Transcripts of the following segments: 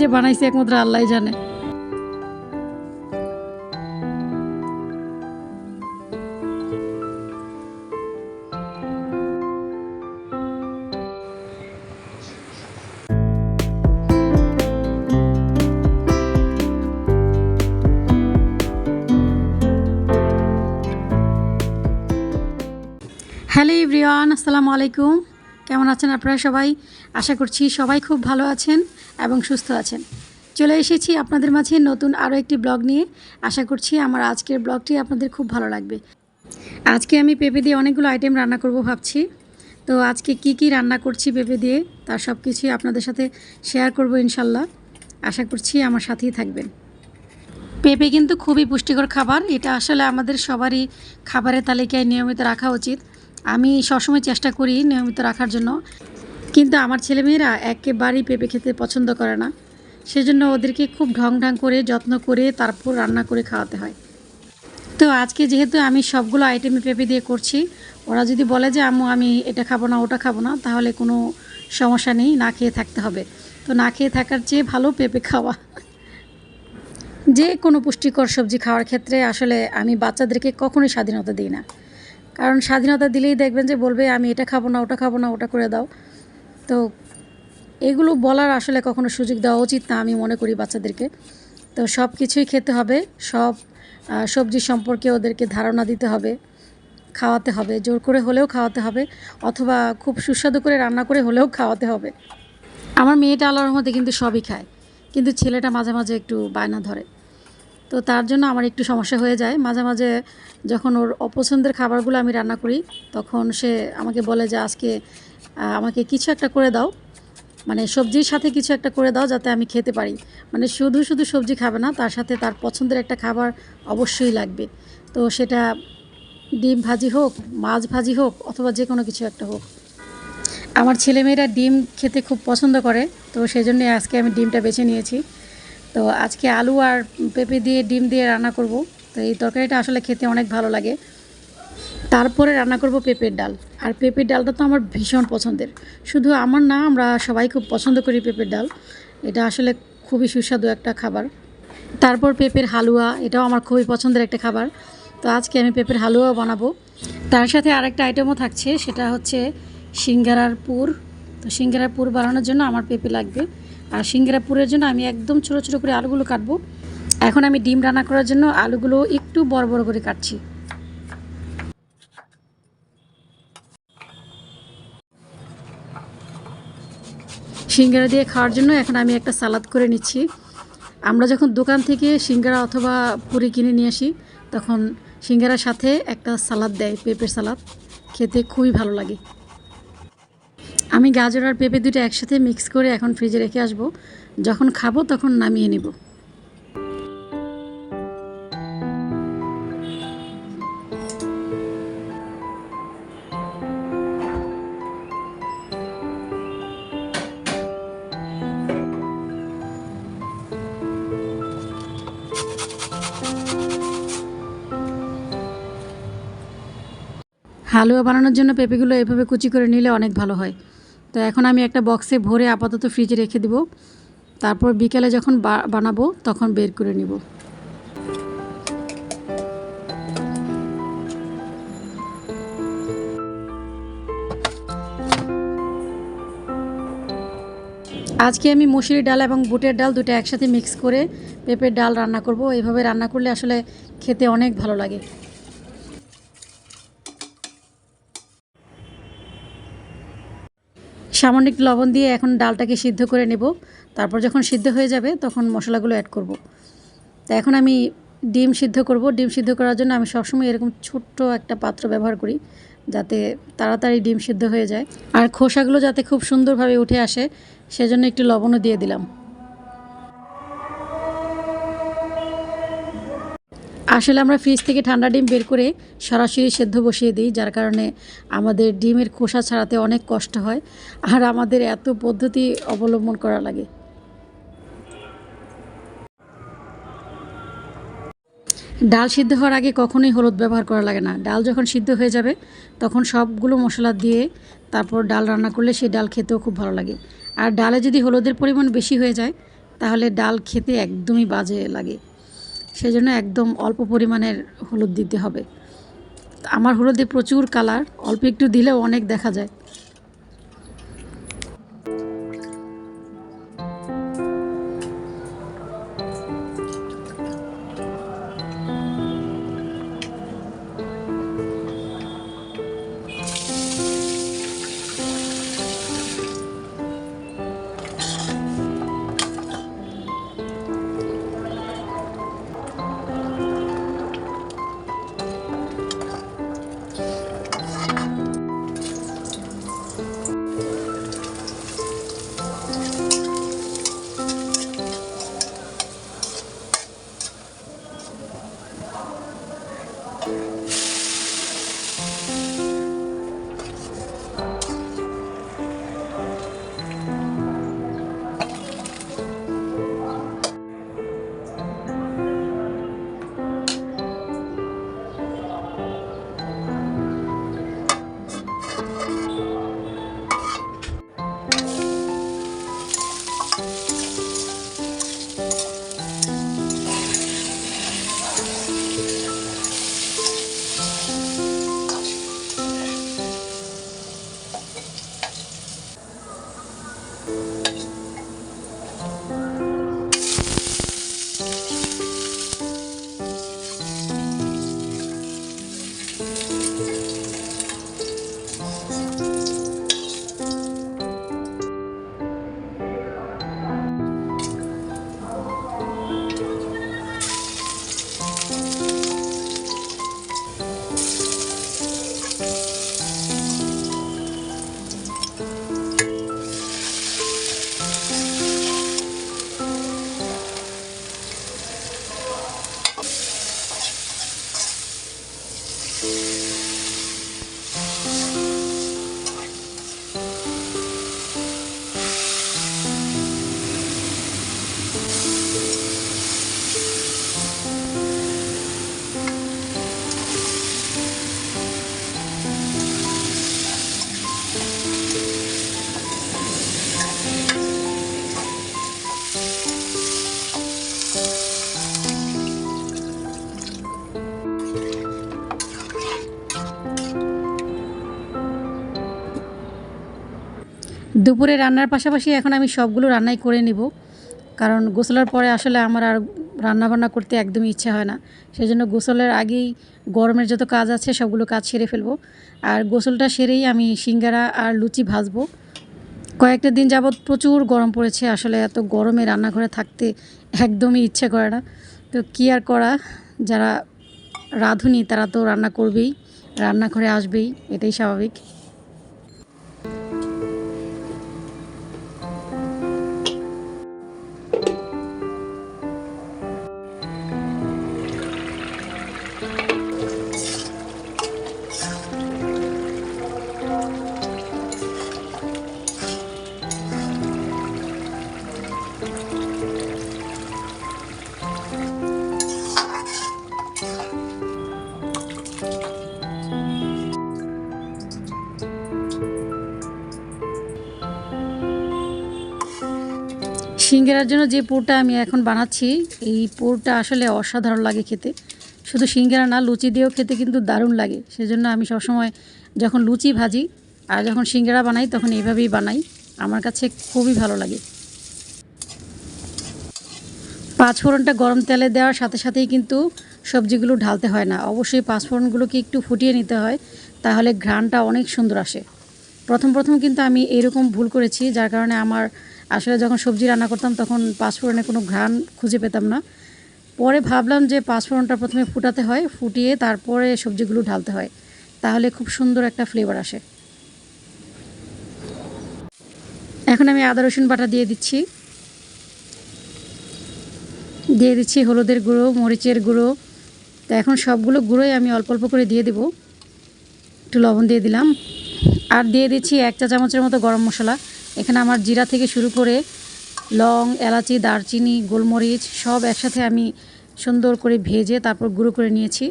কি যে বানাইছে একমাত্র আল্লাহ জানে। হ্যালো ইব্রিয়ান আসসালামু আলাইকুম। কেমন আছেন আপনারা সবাই? আশা করছি সবাই খুব ভালো আছেন এবং সুস্থ আছেন। চলে এসেছি আপনাদের মাঝে নতুন আরও একটি ব্লগ নিয়ে। আশা করছি আমার আজকের ব্লগটি আপনাদের খুব ভালো লাগবে। আজকে আমি পেঁপে দিয়ে অনেকগুলো আইটেম রান্না করব ভাবছি। তো আজকে কি কি রান্না করছি পেঁপে দিয়ে তার সব কিছুই আপনাদের সাথে শেয়ার করব ইনশাল্লাহ। আশা করছি আমার সাথেই থাকবেন। পেঁপে কিন্তু খুবই পুষ্টিকর খাবার। এটা আসলে আমাদের সবারই খাবারের তালিকায় নিয়মিত রাখা উচিত। আমি সবসময় চেষ্টা করি নিয়মিত রাখার জন্য। কিন্তু আমার ছেলেমেয়েরা একেবারেই পেঁপে খেতে পছন্দ করে না। সেজন্য ওদেরকে খুব ঢং ঢং করে, যত্ন করে তারপর রান্না করে খাওয়াতে হয়। তো আজকে যেহেতু আমি সবগুলো আইটেমে পেঁপে দিয়ে করছি, ওরা যদি বলে যে, আম্মু, আমি এটা খাব না, ওটা খাব না, তাহলে কোনো সমস্যা নেই, না খেয়ে থাকতে হবে। তো না খেয়ে থাকার চেয়ে ভালো পেঁপে খাওয়া। যে কোনো পুষ্টিকর সবজি খাওয়ার ক্ষেত্রে আসলে আমি বাচ্চাদেরকে কখনোই স্বাধীনতা দিই না। কারণ স্বাধীনতা দিলেই দেখবেন যে বলবে, আমি এটা খাব না, ওটা খাব না, ওটা করে দাও। তো এগুলো বলার আসলে কখনো সুযোগ দেওয়া উচিত না, আমি মনে করি বাচ্চাদেরকে। তো সব কিছুই খেতে হবে, সব সবজি সম্পর্কে ওদেরকে ধারণা দিতে হবে, খাওয়াতে হবে, জোর করে হলেও খাওয়াতে হবে, অথবা খুব সুস্বাদু করে রান্না করে হলেও খাওয়াতে হবে। আমার মেয়েটা আল্লাহর মধ্যে কিন্তু সবই খায়, কিন্তু ছেলেটা মাঝে মাঝে একটু বায়না ধরে। তো তার জন্য আমার একটু সমস্যা হয়ে যায়। মাঝে মাঝে যখন ওর অপছন্দের খাবারগুলো আমি রান্না করি, তখন সে আমাকে বলে যে, আজকে আমাকে কিছু একটা করে দাও। মানে সবজির সাথে কিছু একটা করে দাও যাতে আমি খেতে পারি। মানে শুধু শুধু সবজি খাবে না, তার সাথে তার পছন্দের একটা খাবার অবশ্যই লাগবে। তো সেটা ডিম ভাজি হোক, মাছ ভাজি হোক, অথবা যে কোনো কিছু একটা হোক। আমার ছেলেমেয়েরা ডিম খেতে খুব পছন্দ করে, তো সেই জন্যই আজকে আমি ডিমটা বেছে নিয়েছি। তো আজকে আলু আর পেঁপে দিয়ে ডিম দিয়ে রান্না করব। তো এই তরকারিটা আসলে খেতে অনেক ভালো লাগে। তারপরে রান্না করব পেঁপের ডাল। আর পেঁপের ডালটা তো আমার ভীষণ পছন্দের। শুধু আমার না, আমরা সবাই খুব পছন্দ করি পেঁপের ডাল। এটা আসলে খুবই সুস্বাদু একটা খাবার। তারপর পেঁপের হালুয়া, এটাও আমার খুবই পছন্দের একটা খাবার। তো আজকে আমি পেঁপের হালুয়াও বানাবো। তার সাথে আরেকটা আইটেমও থাকছে, সেটা হচ্ছে সিঙ্গারার পুর। তো সিঙ্গারার পুর বানানোর জন্য আমার পেঁপে লাগবে। আর সিঙ্গারা পুরের জন্য আমি একদম ছোটো ছোটো করে আলুগুলো কাটবো। এখন আমি ডিম রান্না করার জন্য আলুগুলো একটু বড় বড় করে কাটছি। সিঙ্গারা দিয়ে খাওয়ার জন্য এখন আমি একটা সালাদ করে নিচ্ছি। আমরা যখন দোকান থেকে সিঙ্গারা অথবা পুরি কিনে নিয়ে আসি, তখন সিঙ্গারার সাথে একটা সালাদ দেয়, পেঁপের সালাদ। খেতে খুবই ভালো লাগে। আমি গাজর আর পেঁপে দুটো একসাথে মিক্স করে এখন ফ্রিজে রেখে আসব। যখন খাব তখন নামিয়ে নেব। হালুয়া বানানোর জন্য পেঁপেগুলো এভাবে কুচি করে নিলে অনেক ভালো হয়। তো এখন আমি একটা বক্সে ভরে আপাতত ফ্রিজে রেখে দিব। তারপর বিকেলে যখন বানাবো, তখন বের করে নিব। আজকে আমি মুসুরির ডাল এবং বুটের ডাল দুটো একসাথে মিক্স করে পেঁপের ডাল রান্না করব। এইভাবে রান্না করলে আসলে খেতে অনেক ভালো লাগে। সামান্য একটু লবণ দিয়ে এখন ডালটাকে সিদ্ধ করে নেব। তারপর যখন সিদ্ধ হয়ে যাবে তখন মশলাগুলো অ্যাড করব। তা এখন আমি ডিম সিদ্ধ করব। ডিম সিদ্ধ করার জন্য আমি সবসময় এরকম ছোট্ট একটা পাত্র ব্যবহার করি যাতে তাড়াতাড়ি ডিম সিদ্ধ হয়ে যায়। আর খোসাগুলো যাতে খুব সুন্দরভাবে উঠে আসে, সেজন্য একটু লবণও দিয়ে দিলাম। আসলে আমরা ফ্রিজ থেকে ঠান্ডা ডিম বের করে সরাসরি সেদ্ধ বসিয়ে দিই, যার কারণে আমাদের ডিমের খোসা ছাড়াতে অনেক কষ্ট হয় আর আমাদের এত পদ্ধতি অবলম্বন করা লাগে। ডাল সিদ্ধ হওয়ার আগে কখনোই হলুদ ব্যবহার করা লাগে না। ডাল যখন সিদ্ধ হয়ে যাবে, তখন সবগুলো মশলা দিয়ে তারপর ডাল রান্না করলে সেই ডাল খেতেও খুব ভালো লাগে। আর ডালে যদি হলুদের পরিমাণ বেশি হয়ে যায়, তাহলে ডাল খেতে একদমই বাজে লাগে। সেজন্য একদম অল্প পরিমাণের হলুদ দিতে হবে। আমার হলুদে প্রচুর কালার, অল্প একটু দিলেও অনেক দেখা যায়। দুপুরে রান্নার পাশাপাশি এখন আমি সবগুলো রান্নাই করে নিব। কারণ গোসলের পরে আসলে আমার আর রান্নাবান্না করতে একদমই ইচ্ছা হয় না। সেই জন্য গোসলের আগেই গরমের যত কাজ আছে সবগুলো কাজ সেরে ফেলব। আর গোসলটা সেরেই আমি সিঙ্গারা আর লুচি ভাজবো। কয়েকটা দিন যাবৎ প্রচুর গরম পড়েছে। আসলে এত গরমে রান্নাঘরে থাকতে একদমই ইচ্ছে করে না। তো কী আর করা? যারা রাঁধুনি তারা তো রান্না করবেই। রান্নাঘরে আসবেই। এটাই স্বাভাবিক। সিঙ্গারার জন্য যে পোরটা আমি এখন বানাচ্ছি, এই পোরটা আসলে অসাধারণ লাগে খেতে। শুধু সিঙ্গারা না, লুচি দিয়েও খেতে কিন্তু দারুণ লাগে। সেজন্য আমি সবসময় যখন লুচি ভাজি আর যখন সিঙ্গারা বানাই, তখন এইভাবেই বানাই। আমার কাছে খুবই ভালো লাগে। পাঁচ ফোড়নটা গরম তেলে দেওয়ার সাথে সাথেই কিন্তু সবজিগুলো ঢালতে হয় না। অবশ্যই পাঁচ ফোড়নগুলোকে একটু ফুটিয়ে নিতে হয়, তাহলে ঘ্রাণটা অনেক সুন্দর আসে। প্রথম প্রথম কিন্তু আমি এরকম ভুল করেছি, যার কারণে আমার আসলে যখন সবজি রান্না করতাম তখন পাঁচফোড়নে কোনো ঘ্রাণ খুঁজে পেতাম না। পরে ভাবলাম যে পাঁচফোড়নটা প্রথমে ফুটাতে হয়, ফুটিয়ে তারপরে সবজিগুলো ঢালতে হয়, তাহলে খুব সুন্দর একটা ফ্লেভার আসে। এখন আমি আদা রসুন বাটা দিয়ে দিচ্ছি। দিয়ে দিচ্ছি হলুদের গুঁড়ো, মরিচের গুঁড়ো। তো এখন সবগুলো গুঁড়োই আমি অল্প অল্প করে দিয়ে দেবো। একটু লবণ দিয়ে দিলাম। আর দিয়ে দিচ্ছি এক চা চামচের মতো গরম মশলা। এখানে আমার জিরা থেকে শুরু করে লং, এলাচি, দারচিনি, গোলমরিচ সব একসাথে আমি সুন্দর করে ভেজে তারপর গুঁড়ো করে নিয়েছি।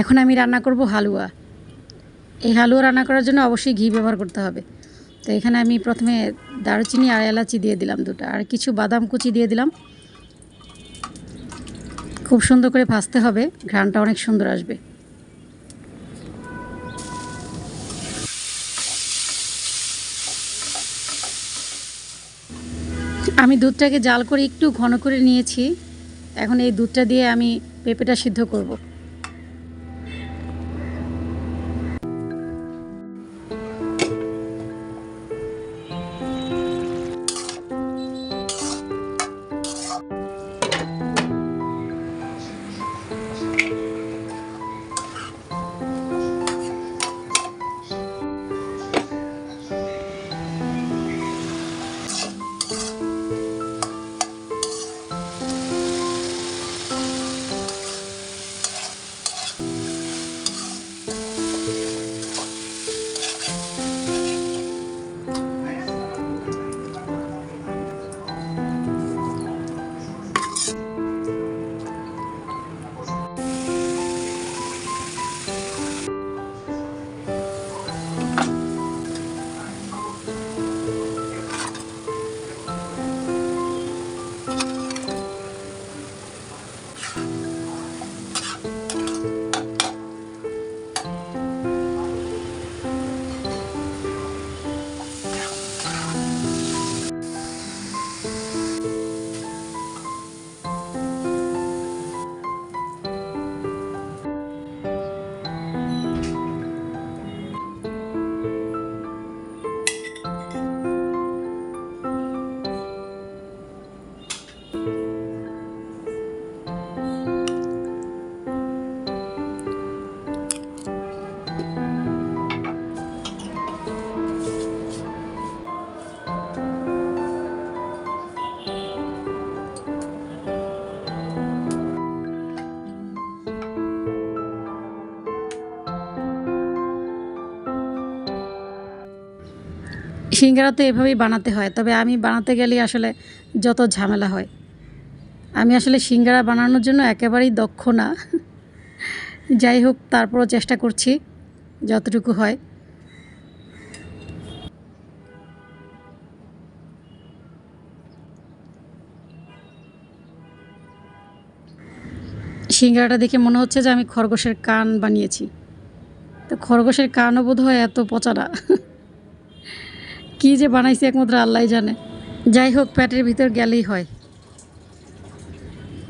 এখন আমি রান্না করব হালুয়া। এই হালুয়া রান্না করার জন্য অবশ্যই ঘি ব্যবহার করতে হবে। তো এখানে আমি প্রথমে দারুচিনি আর এলাচি দিয়ে দিলাম দুটো, আর কিছু বাদাম কুচি দিয়ে দিলাম। খুব সুন্দর করে ভাজতে হবে, ঘ্রাণটা অনেক সুন্দর আসবে। আমি দুধটাকে জাল করে একটু ঘন করে নিয়েছি। এখন এই দুধটা দিয়ে আমি পেঁপেটা সিদ্ধ করব। সিঙ্গারা তো এভাবেই বানাতে হয়, তবে আমি বানাতে গেলে আসলে যত ঝামেলা হয়। আমি আসলে সিঙ্গারা বানানোর জন্য একেবারেই দক্ষ না। যাই হোক, তারপরও চেষ্টা করছি, যতটুকু হয়। সিঙ্গারাটা দেখে মনে হচ্ছে যে আমি খরগোশের কান বানিয়েছি। তো খরগোশের কানও বোধ হয় এত পচা না কী যে বানাইছে একমাত্র আল্লাহ জানে। যাই হোক প্যাটের ভিতর গেলেই হয়।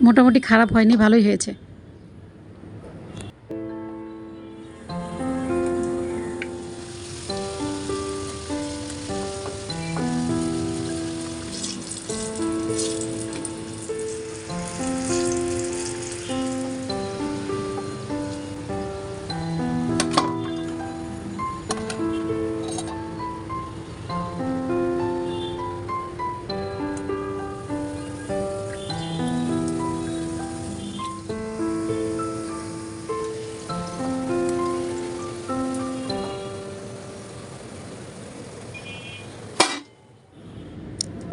মোটামুটি খারাপ হয়নি, ভালোই হয়েছে।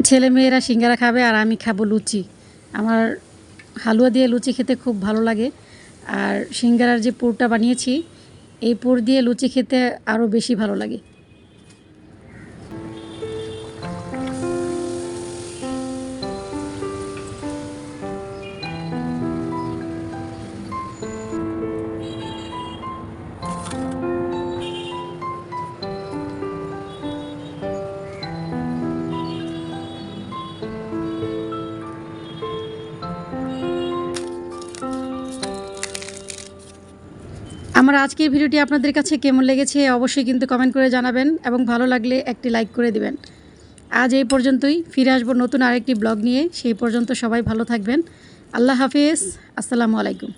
ছেলে মেয়েরা সিঙ্গারা খাবে আর আমি খাব লুচি। আমার হালুয়া দিয়ে লুচি খেতে খুব ভালো লাগে। আর সিঙ্গারার যে পুরটা বানিয়েছি, এই পুর দিয়ে লুচি খেতে আরও বেশি ভালো লাগে। আমার আজকের ভিডিওটি আপনাদের কাছে কেমন লেগেছে অবশ্যই কিন্তু কমেন্ট করে জানাবেন এবং ভালো লাগলে একটি লাইক করে দিবেন। আজ এই পর্যন্তই, ফিরে আসব নতুন আরেকটি ব্লগ নিয়ে। সেই পর্যন্ত সবাই ভালো থাকবেন। আল্লাহ হাফিজ। আসসালামু আলাইকুম।